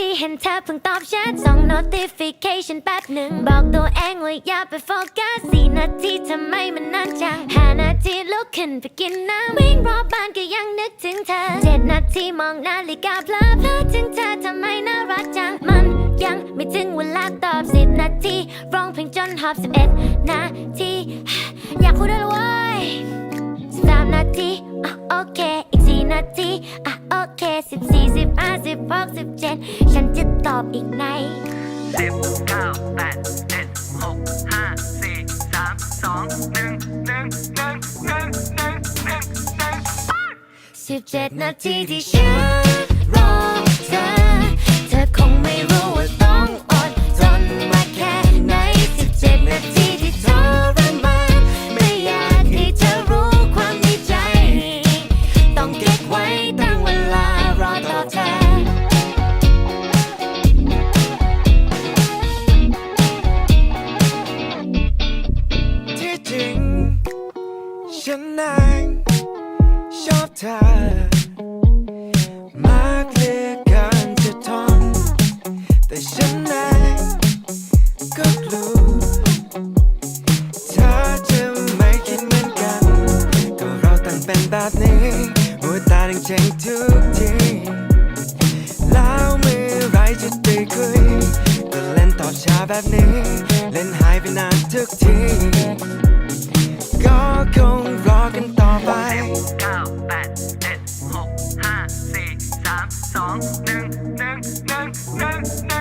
ที่เห็นเธอเพิ่งตอบแชทส่ง notification แป๊บหนึ่ง บอกตัวเองว่าอย่าไปโฟกัสสี่นาทีทำไมมันนานจังห้านาทีลุกขึ้นไปกินน้ำวิ่งรอบบ้านก็ยังนึกถึงเธอเจ็ดนาทีมองนาฬิกาเพลอเพลอถึงเธอทำไมน่ารักจังมันยังไม่ถึงเวลาตอบสิบนาทีร้องเพลงจนหอบสิบเอ็ดนาทีอยากพูดอะไรเว้ย นาทีอะโอเคสิบสี่สิบห้าสิบหกสิบเจ็ดฉันจะตอบอีกในสิบเก้าแปดเจ็ดหกห้าสี่สามสองหนึ่งหนึ่งหนึ่งหนึ่งหนึ่งหนึ่งหนึ่งสิบเจ็ดนาทีที่ฉัน ฉันนั้นชอบเธอมากเหลือเกินจะทน แต่ฉันนั้นก็กลัวเธอจะไม่คิดเหมือนกัน ก็เราต่างเป็นแบบนี้หัวตาดังเจงทุกทีแล้วเมื่อไรจะได้คุยก็เล่นตอบช้าแบบนี้ เล่นหายไปนานทุกที ส